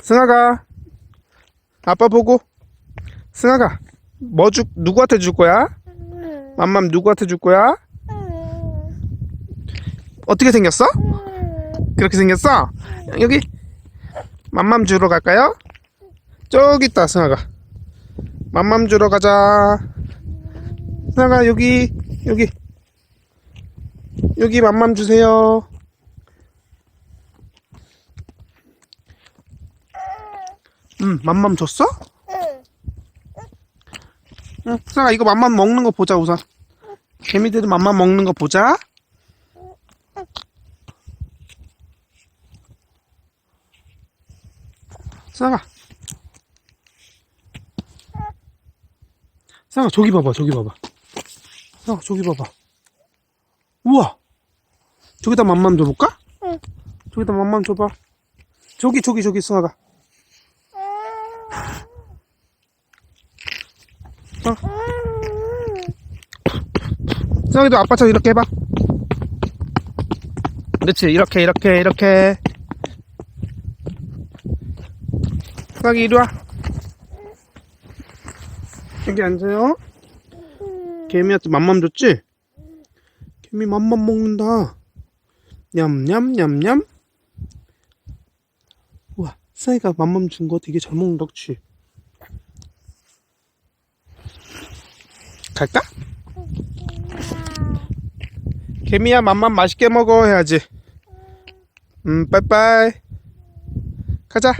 승아가 아빠 보고 승아가 뭐 주, 누구한테 줄 거야? 맘맘 누구한테 줄 거야? 어떻게 생겼어? 그렇게 생겼어? 여기 맘맘 주러 갈까요? 저기 있다 승아가 맘맘 주러 가자 승아가 여기 여기 여기 맘맘 주세요 음 맘맘 줬어? 응. 승아가 이거 맘맘 먹는 거 보자 우선. 개미들은 맘맘 먹는 거 보자. 승아가. 승아가 저기 봐봐 저기 봐봐. 승아가 저기 봐봐. 우와! 저기다 맘맘 줘볼까? 응. 저기다 맘맘 줘봐. 저기 저기 저기 승아가 어. 승아기도 아빠처럼 이렇게 해봐 그렇지 이렇게 이렇게 이렇게 승아기 이리 와 여기 앉아요 개미한테 맘맘 줬지? 개미 맘맘 먹는다 냠냠냠냠 우와 승아이가 맘맘 준 거 되게 잘 먹는다 그치? 갈까? 개미야 맘맘 맛있게 먹어 해야지. 음 빠이빠이. 가자